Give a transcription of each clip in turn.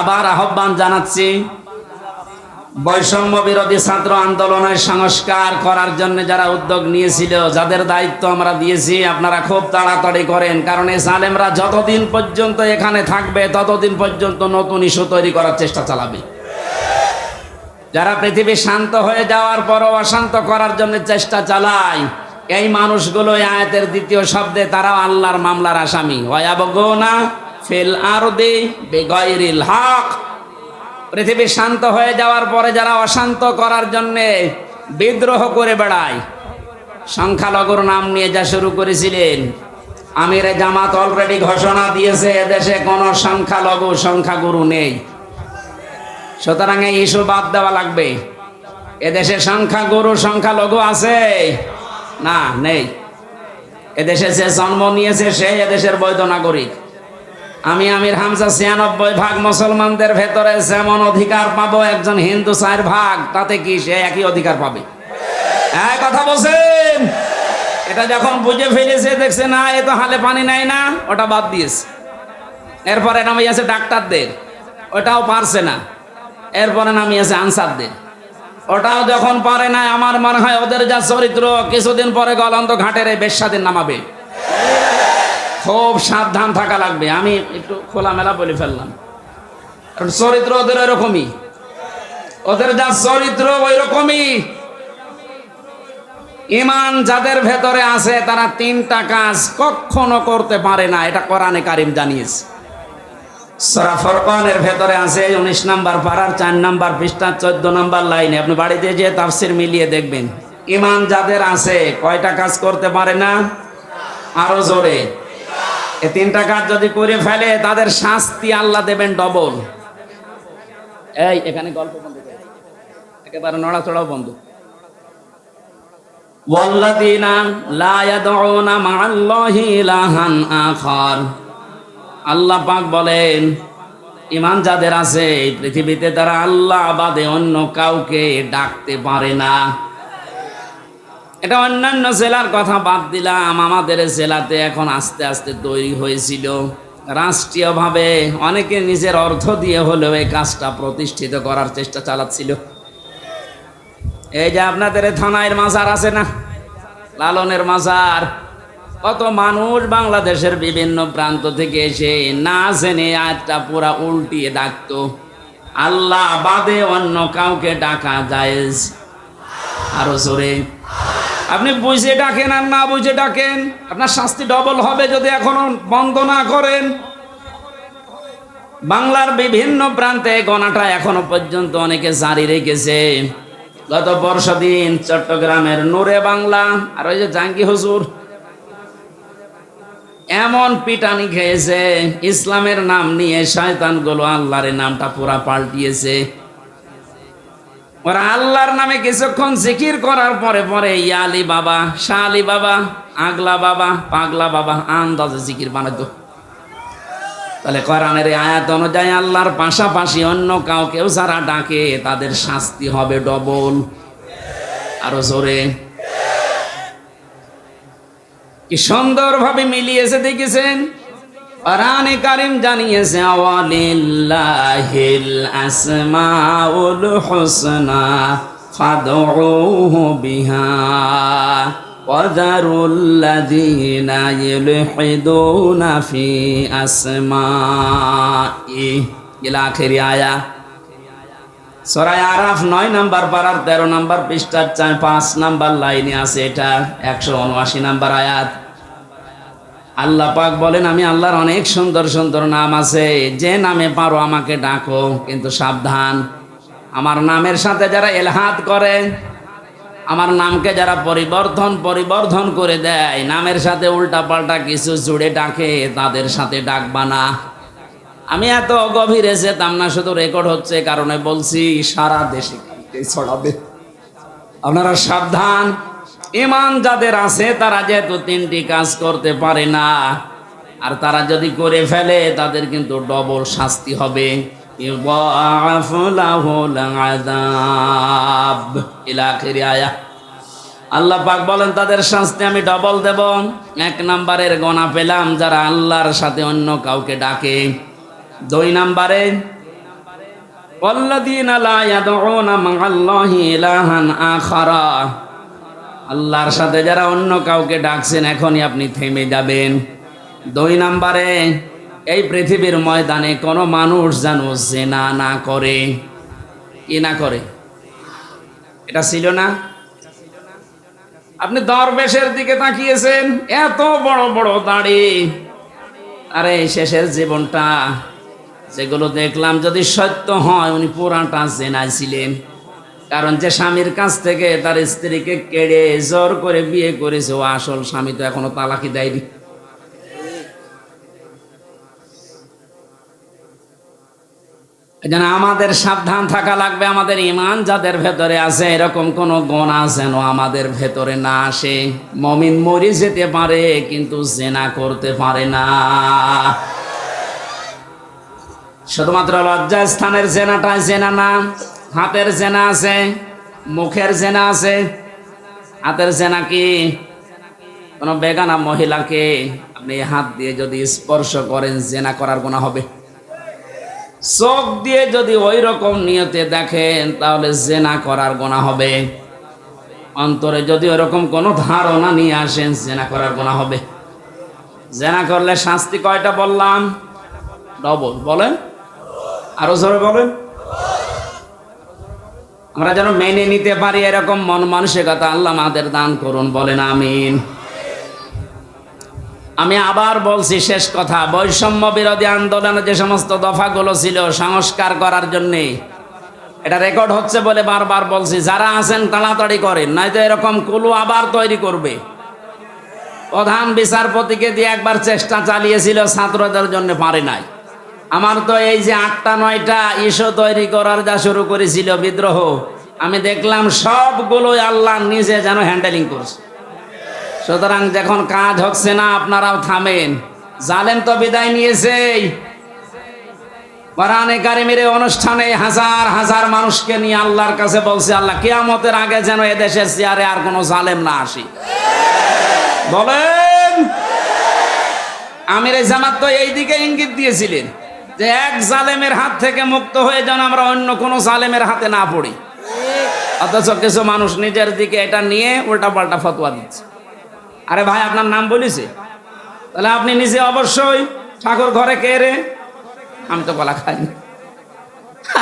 আবার আহ্বান জানাচ্ছি। বৈষম্য বিরোধী ছাত্র আন্দোলনের সংস্কার করার জন্য যারা উদ্যোগ নিয়েছিল, যাদের দায়িত্ব আমরা দিয়েছি, আপনারা খুব তাড়াতাড়ি করেন, কারণ এই সালেমরা যতদিন পর্যন্ত এখানে থাকবে, ততদিন পর্যন্ত নতুন ইস্যু তৈরি করার চেষ্টা চালাবে। যারা পৃথিবী শান্ত হয়ে যাওয়ার পরও অশান্ত করার জন্য চেষ্টা চালায়, এই মানুষগুলো আয়াতের দ্বিতীয় শব্দে তারাও আল্লাহর মামলার আসামি। ওয়াবগোনা ফিল আরদি বিগাইরিল হক। পৃথিবী শান্ত হয়ে যাওয়ার পরে যারা অশান্ত করার জন্যে বিদ্রোহ করে বেড়ায়, সংখ্যালঘুর নাম নিয়ে যা শুরু করেছিলেন, আমিরে জামাত অলরেডি ঘোষণা দিয়েছে, এদেশে কোনো সংখ্যালঘু, সংখ্যাগুরু নেই। সুতরাং এই ইস্যু বাদ দেওয়া লাগবে। এদেশে সংখ্যাগুরু, সংখ্যালঘু আছে? না, নেই। এদেশে যে জন্ম নিয়েছে, সে এদেশের বৈধ নাগরিক। আমি আমির হামজা ছিয়ানব্বই ভাগ মুসলমানদের ভেতরে যেমন অধিকার পাবো, একজন হিন্দু চার ভাগ, তাতে কি সে একই অধিকার পাবে? হ্যাঁ কথা বলছেন? এটা যখন বুঝে ফেলেছে, দেখছে না, এ তো হালে পানি নাই না, ওটা বাদ দিয়েছে। এরপরে নামিয়েছে ডাক্তারদের, ওটাও পারছে না। এরপরে নামিয়েছে আনসারদের। ওটাও যখন পারে না, আমার মনে হয় ওদের যা চরিত্র, কিছুদিন পরে গলন্ত ঘাটের এই বেশ্যাদের নামাবে। খুব সাবধান থাকা লাগবে। আমি একটু খোলামেলা বলে ফেললাম। কারণ চরিত্র ওদের ওইরকমই। ওদের যা চরিত্র ওই রকমই ইমান যাদের ভেতরে আছে, তারা তিনটা কাজ কখনো করতে পারে না। এটা কোরআনে কারিম জানিয়েছে। ভেতরে আছে উনিশ নাম্বার চার নাম্বার চোদ্দ নাম্বার লাইনে। আপনি বাড়িতে যে তাফসির মিলিয়ে দেখবেন। ইমান যাদের আছে, কয়টা কাজ করতে পারে না? আরও জোরে। এই তিনটা কাজ যদি করে ফেলে তাদের শাস্তি আল্লাহ দেবেন ডবল এই এখানে গল্প বন্ধ করে একেবারে নড়াচড়াও বন্ধ والذين لا يدعون مع الله إلها آخر আল্লাহ পাক বলেন ইমান যাদের আছে এই পৃথিবীতে তারা আল্লাহ বাদে অন্য কাউকে ডাকতে পারে না এটা অন্যান্য জেলার কথা বাদ দিলাম। আমাদের জেলাতে এখন আস্তে আস্তে তৈরি হয়েছিল। রাষ্ট্রীয়ভাবে অনেকে নিজের অর্থ দিয়ে হলেও এই কাজটা প্রতিষ্ঠিত করার চেষ্টা চালাচ্ছিল। এই যে আপনাদের থানায় মাজার আছে না? লালনের মাজার। কত মানুষ বাংলাদেশের বিভিন্ন প্রান্ত থেকে এসে না জেনে আজটা পুরা উল্টিয়ে ডাকতো। আল্লাহ বাদে অন্য কাউকে ডাকা জায়েজ। আরও জোরে। আপনি বুঝে ডাকেন আর না বুঝে ডাকেন, আপনার শাস্তি ডবল হবে যদি এখনও বন্ধ না করেন। বাংলার বিভিন্ন প্রান্তে গণাটা এখনও পর্যন্ত অনেকে জারি রেখেছে। গত বর্ষ দিন চট্টগ্রামের নূরে বাংলা আর ওই যে জাঙ্গি হুজুর এমন পিটানি খেয়েছে, ইসলামের নাম নিয়ে শয়তানগুলো আল্লাহরের নামটা পুরা পাল্টিয়েছে। ওরা আল্লাহর নামে কিছুক্ষণ জিকির করার পরে পরে ইয়ালি বাবা শাহ আলী বাবা, আগলা বাবা, পাগলা বাবা, আন্দাজে জিকির বানাতো তাহলে কোরআনের আয়াত অনুযায়ী আল্লাহর পাশাপাশি অন্য কাউকেও যারা ডাকে, তাদের শাস্তি হবে ডবল। আরও জোরে। কি সুন্দরভাবে মিলিয়েছে দেখেছেন? কোরআনে কারিম জানিয়েছে আওয়ালিল্লাহিল আসমাউল হুসনা ফাদউহু বিহা وذروا الذين يلحدون في أسمائه إلى آخر آية সরাই আরাফ নয় নাম্বার পাড়ার তেরো নাম্বার পৃষ্ঠার চার পাঁচ নাম্বার লাইনে আছে এটা একশো উনআশি নাম্বার আয়াত আল্লাহ পাক বলেন, আমি আল্লাহর অনেক সুন্দর সুন্দর নাম আছে। যে নামে পারো আমাকে ডাকো, কিন্তু সাবধান। আমার নামের সাথে যারা এলহাত করে, আমার নামকে যারা পরিবর্তন পরিবর্তন করে দেয়, নামের সাথে উল্টা পাল্টা কিছু জুড়ে ডাকে, তাদের সাথে ডাকবা না। আমি এত গভীরে যেতাম না, শুধু রেকর্ড হচ্ছে কারণে বলছি, সারা দেশে ছড়াবে। আপনারা সাবধান। ইমান যাদের আছে তারা যেহেতু তিনটি কাজ করতে পারে না আর তারা যদি করে ফেলে তাদের কিন্তু ডবল শাস্তি হবে يضاعف له العذاب إلى آخر آية আল্লাহ পাক বলেন তাদের শাস্তি আমি ডবল দেব এক নাম্বারের গণা পেলাম যারা আল্লাহর সাথে অন্য কাউকে ডাকে দুই নাম্বারে والذين لا يدعون مع الله إلها آخر আল্লাহর সাথে যারা অন্য কাউকে ডাকছেন, এখনই আপনি থেমে যাবেন। দুই নাম্বারে, এই পৃথিবীর ময়দানে কোনো মানুষ যেন জেনা না করে। কি না করে? এটা ছিল না? আপনি দরবেশের দিকে তাকিয়েছেন, এত বড় বড় দাড়ি। আরে শেষের জীবনটা, যেগুলো দেখলাম যদি সত্য হয়, উনি পুরাটা জেনায় ছিলেন। কারণ যে স্বামীর কাছ থেকে তার স্ত্রীকে কেড়ে জোর করে বিয়ে করেছে, ও আসল স্বামী তো এখনও তালাকি দেয়নি। এজন্য আমাদের সাবধান থাকা লাগবে, আমাদের ইমান যাদের ভেতরে আছে, এরকম কোন গোনা যেন আমাদের ভেতরে না আসে। মমিন মরি যেতে পারে, কিন্তু জেনা করতে পারে না। শুধুমাত্র লজ্জা স্থানের জেনাটা জেনা না। হাতের জেনা আছে, মুখের জেনা আছে। হাতের জেনা কি? কোনো বেগানা মহিলাকে আপনি হাত দিয়ে যদি স্পর্শ করেন, জেনা করার গোনা হবে। চোখ দিয়ে যদি ওই রকম নিয়তে দেখেন, তাহলে জেনা করার গোনা হবে। অন্তরে যদি ওরকম কোনো ধারণা নিয়ে আসেন, জেনা করার গোনা হবে। জেনা করলে শাস্তি কয়টা বললাম? ডবল। বলেন? আরও জোরে বলেন। আমরা যেন মেনে নিতে পারি এরকম মন মানসিকতা আল্লাহ আমাদের দান করুন, বলেন আমিন। আমি আবার বলছি শেষ কথা, বৈষম্য বিরোধী আন্দোলনে যে সমস্ত দফাগুলো ছিল সংস্কার করার জন্যে, এটা রেকর্ড হচ্ছে বলে বারবার বলছি, যারা আছেন তাড়াতাড়ি করেন, নয়তো এরকম কুলু আবার তৈরি করবে। প্রধান বিচারপতিকে দিয়ে একবার চেষ্টা চালিয়েছিল, ছাত্রদের জন্য পারে নাই। আমার তো এই যে আটটা, নয়টা ইস্যু তৈরি করার যা শুরু করেছিল বিদ্রোহ, আমি দেখলাম সবগুলোই আল্লাহ নিজে যেন হ্যান্ডেলিং করছে। সুতরাং যখন কাজ হচ্ছে না, আপনারাও থামেন। জালেম তো বিদায় নিয়েছে কোরআনে কারিমের অনুষ্ঠানে হাজার হাজার মানুষকে নিয়ে আল্লাহর কাছে বলছে, আল্লাহ, কেয়ামতের আগে যেন এদেশের চেয়ারে আর কোনো জালেম না আসি। বলেন, আমির জামাত তো এই দিকে ইঙ্গিত দিয়েছিলেন। যে এক জালেমের হাত থেকে মুক্ত হয়ে যেন, আমরা অন্য কোনো জালেমের হাতে না পড়ি। অথচ কিছু মানুষ নিজের দিকে এটা নিয়ে উল্টা পাল্টা ফতোয়া দিচ্ছে। আরে ভাই, আপনার নাম বলিছে? তাহলে আপনি নিজে অবশ্যই ঠাকুর ঘরে কে রে? আমি তো বলা খাইনি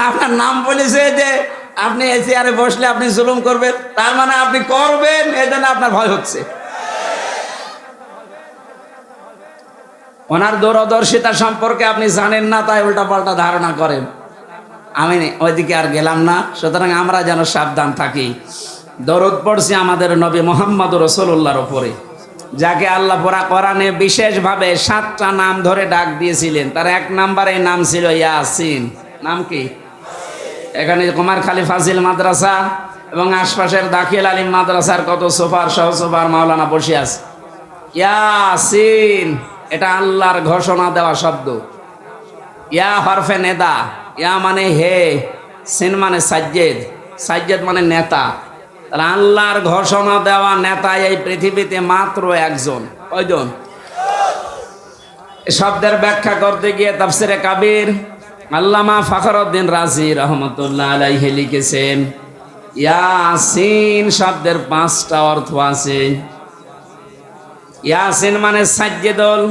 আপনার নাম বলেছে যে আপনি এই আরে বসলে আপনি জুলুম করবেন, তার মানে আপনি করবেন, এই জন্য আপনার ভয় হচ্ছে। ওনার দূরদর্শিতা সম্পর্কে আপনি জানেন না, তাই উল্টা পাল্টা ধারণা করেন। আমি ওইদিকে আর গেলাম না, সুতরাং আমরা যেন সাবধান থাকি। দরদ পড়ছি আমাদের নবী মোহাম্মদ রসুল্লাহর ওপরে যাকে আল্লাহ পরা কোরআনে বিশেষভাবে সাতটা নাম ধরে ডাক দিয়েছিলেন, তার এক নাম্বারে নাম ছিল ইয়াসিন। নাম কি? এখানে কুমারখালী ফাজিল মাদ্রাসা এবং আশপাশের দাখিল আলিম মাদ্রাসার কত সোফার সহ সোফার মাওলানা বসে আছে ইয়াসিন! এটা আল্লাহর ঘোষণা দেওয়া শব্দ। ইয়া হরফে নেদা, ইয়া মানে হে, সিন মানে সাজ্জেদ সাজ্জেদ মানে নেতা। তাহলে আল্লাহর ঘোষণা দেওয়া নেতা এই পৃথিবীতে মাত্র একজন। কয়জন? শব্দের ব্যাখ্যা করতে গিয়ে তাফসিরে কাবির আল্লামা ফখরউদ্দিন রাজি রহমতুল্লাহ আলাইহি লিখেছেন, ইয়াসিন শব্দের পাঁচটা অর্থ আছে। ইয়াসিন মানে সাজ্জেদুল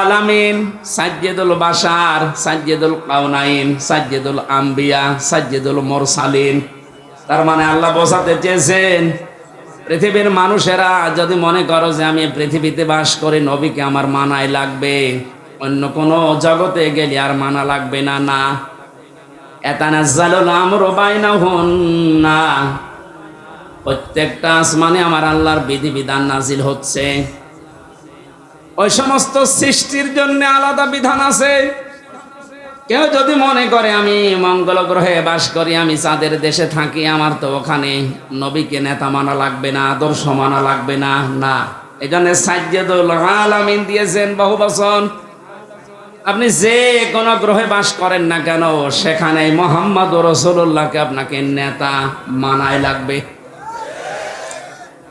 আলামিন সাজ্জেদুল বাশার, সাজ্জেদুল কাউনাইন সাজ্জেদুল আম্বিয়া, সাজ্জেদুল মোরসালিন। তার মানে আল্লাহ বোঝাতে চেয়েছেন, পৃথিবীর মানুষেরা যদি মনে করো যে আমি পৃথিবীতে বাস করি, নবীকে আমার মানায় লাগবে। অন্য কোনো জগতে গেলে আর মানা লাগবে না না। এতানাজ্জালুল আমরু বাইনাহুন্না। প্রত্যেকটা আসমানে আমার আল্লাহর বিধিবিধান নাজিল হচ্ছে। ওই সমস্ত সৃষ্টির জন্য আলাদা বিধান আছে। কেউ যদি মনে করে আমি মঙ্গল গ্রহে বাস করি, আমি চাঁদের দেশে থাকি, আমার তো ওখানে নবীকে নেতা মানা লাগবে না, আদর্শ মানা লাগবে না না। এই জন্য সাজ্জেদুল দিয়েছেন বহু বছর আপনি যে কোনো গ্রহে বাস করেন না কেন, সেখানে মোহাম্মদ রসুল্লাহকে আপনাকে নেতা মানায় লাগবে।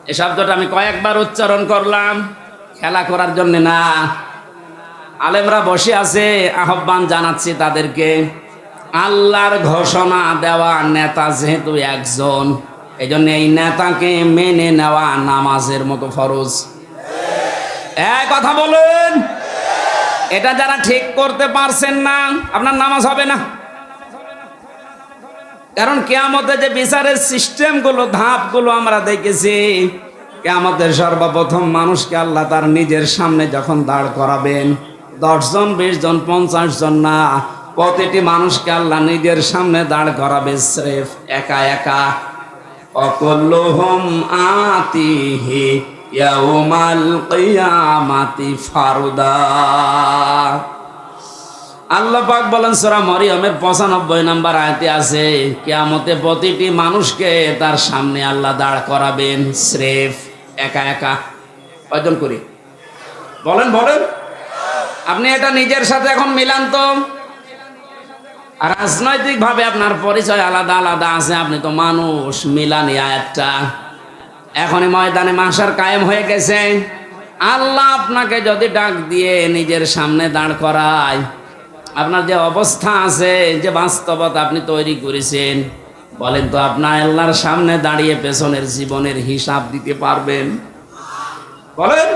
এই শব্দটা আমি কয়েকবার উচ্চারণ করলাম। খেলা করার জন্য না। আলেমরা বসে আছে, আহ্বান জানাচ্ছি তাদেরকে। আল্লাহর ঘোষণা দেওয়া নেতা যেহেতু একজন এই জন্য এই নেতাকে মেনে নেওয়া নামাজের মতো ফরজ। কথা বলুন। এটা যারা ঠিক করতে পারছেন না, আপনার নামাজ হবে না। কারণ কেয়ামতে যে বিচারের সিস্টেমগুলো, ধাপগুলো আমরা দেখেছি, কেয়ামতের সর্বপ্রথম মানুষকে আল্লাহ তার নিজের সামনে যখন দাঁড় করাবেন, দশজন বিশ জন পঞ্চাশ জন না, প্রতিটি মানুষকে আল্লাহ নিজের সামনে দাঁড় করাবে স্রেফ একা একা। অকল অকল্লহম আতিহি ইয়াউমাল কিয়ামাতি ফারুদা। আল্লাহ পাক বলেন সূরা মরিয়মের 95 নাম্বার আয়াতে আছে, কিয়ামতে প্রতিটি মানুষকে তার সামনে আল্লাহ দাঁড় করাবেন স্রেফ, একা একা। কয়জন করি? বলেন বলেন। আপনি এটা নিজের সাথে এখন মিলান তো। আর রাজনৈতিক ভাবে আপনার পরিচয় আলাদা আলাদা আছে, আপনি তো মানুষ, মিলানি আয়াতটা। এখনই ময়দানে মাসার কায়েম হয়ে গেছে। আল্লাহ আপনাকে যদি ডাক দিয়ে নিজের সামনে দাঁড় করায় আপনার যে অবস্থা আছে যে বাস্তবতা আপনি তৈরি করেছেন, বলেন তো আপনার আল্লাহর সামনে দাঁড়িয়ে পেছনের জীবনের হিসাব দিতে পারবেন? বলেন।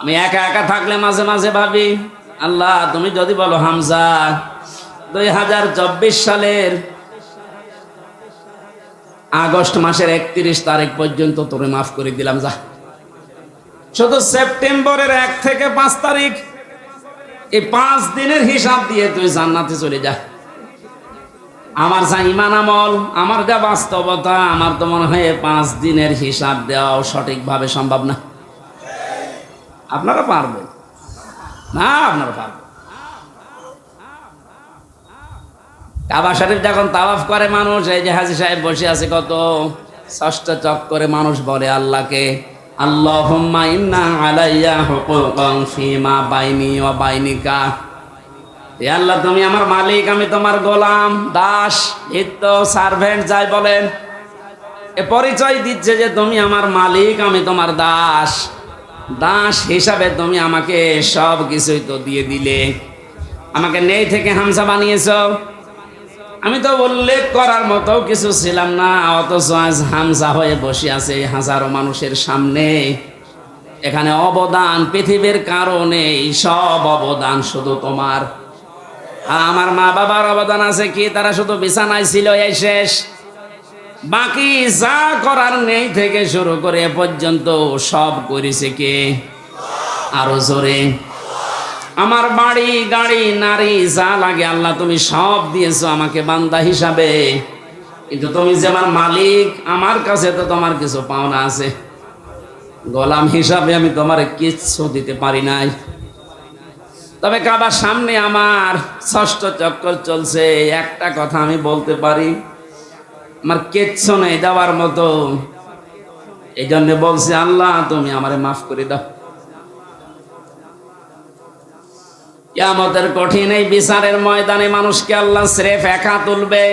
আমি একা একা থাকলে মাঝে মাঝে ভাবি, আল্লাহ, তুমি যদি বলো, হামজা, দুই হাজার চব্বিশ সালের আগস্ট মাসের একত্রিশ তারিখ পর্যন্ত তোরে মাফ করে দিলাম, যা। শুধু সেপ্টেম্বরের এক থেকে পাঁচ তারিখ এই পাঁচ দিনের হিসাব দিয়ে তুই জান্নাতে চলে যা। আমার যা ইমান আমল, আমার যা বাস্তবতা, আমার তো মনে হয় পাঁচ দিনের হিসাব দেওয়াও সঠিকভাবে সম্ভব না। আপনারা পারবেন? না, আপনারা পারবেন। কাবা শরীফ যখন তাওয়াফ করে মানুষ, এই যে হাজি সাহেব বসে আছে কত ষষ্ঠ চক করে মানুষ বলে আল্লাহকে। আল্লাহুম্মা ইন্না আলাইয়া হুকুকান ফিমা বাইনি ওয়া বাইনিকা। আল্লাহ, তুমি আমার মালিক, আমি তোমার গোলাম, দাস হিত্য সার্ভেন্ট, যাই বলেন। এ পরিচয় দিচ্ছে যে তুমি আমার মালিক, আমি তোমার দাস। দাস হিসাবে তুমি আমাকে সব কিছুই তো দিয়ে দিলে। আমাকে নেই থেকে হামসা বানিয়েছো। আমি তো উল্লেখ করার মতো কিছু ছিলাম না, অথচ আজ হামজা হয়ে বসে আছে হাজারো মানুষের সামনে। এখানে অবদান পৃথিবীর কারণে সব অবদান শুধু তোমার। আমার মা বাবার অবদান আছে কি? তারা শুধু বিছানায় ছিল, এই শেষ। বাকি যা করার নেই থেকে শুরু করে পর্যন্ত সব করেছে কে? আরও জোরে। আমার বাড়ি, গাড়ি, নারী, যা লাগে আল্লাহ তুমি সব দিয়েছ আমাকে বান্দা হিসাবে। কিন্তু তুমি যে আমার মালিক, আমার কাছে তো তোমার কিছু পাওনা আছে। গোলাম হিসাবে আমি তোমার কিচ্ছু দিতে পারি নাই। তবে কাবার সামনে আমার ষষ্ঠ চক্কর চলছে, একটা কথা আমি বলতে পারি। আমার কিচ্ছু নেই দেওয়ার মতো। এই জন্য বলছি, আল্লাহ তুমি আমারে মাফ করে দাও। কিয়ামতের কঠিন এই বিচারের ময়দানে মানুষকে আল্লাহ স্রেফ একা তুলবে,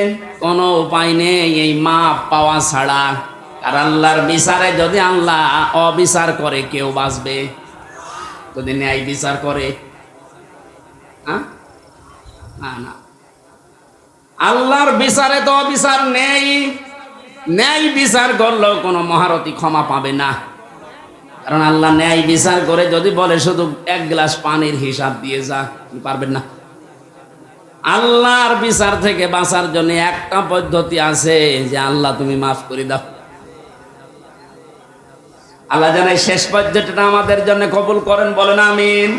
কোনো উপায় নেই এই মাপ পাওয়া ছাড়া। আর আল্লাহর বিচারে যদি আল্লাহ অবিচার করে, কেউ বাঁচবে? যদি ন্যায় বিচার করে? না না। আল্লাহর বিচারে তো অবিচার নেই। ন্যায় বিচার করলেও কোনো মহারথী ক্ষমা পাবে না। কারণ আল্লাহ ন্যায় বিচার করে যদি বলে শুধু এক গ্লাস পানির হিসাব দিয়ে যা পারবেন না। আল্লাহর বিচার থেকে বাঁচার জন্য একটা পদ্ধতি আছে যে আল্লাহ তুমি মাফ করে দাও। আল্লাহ জানাই শেষ পর্যায়টা আমাদের জন্য কবুল করেন, বলেন আমিন।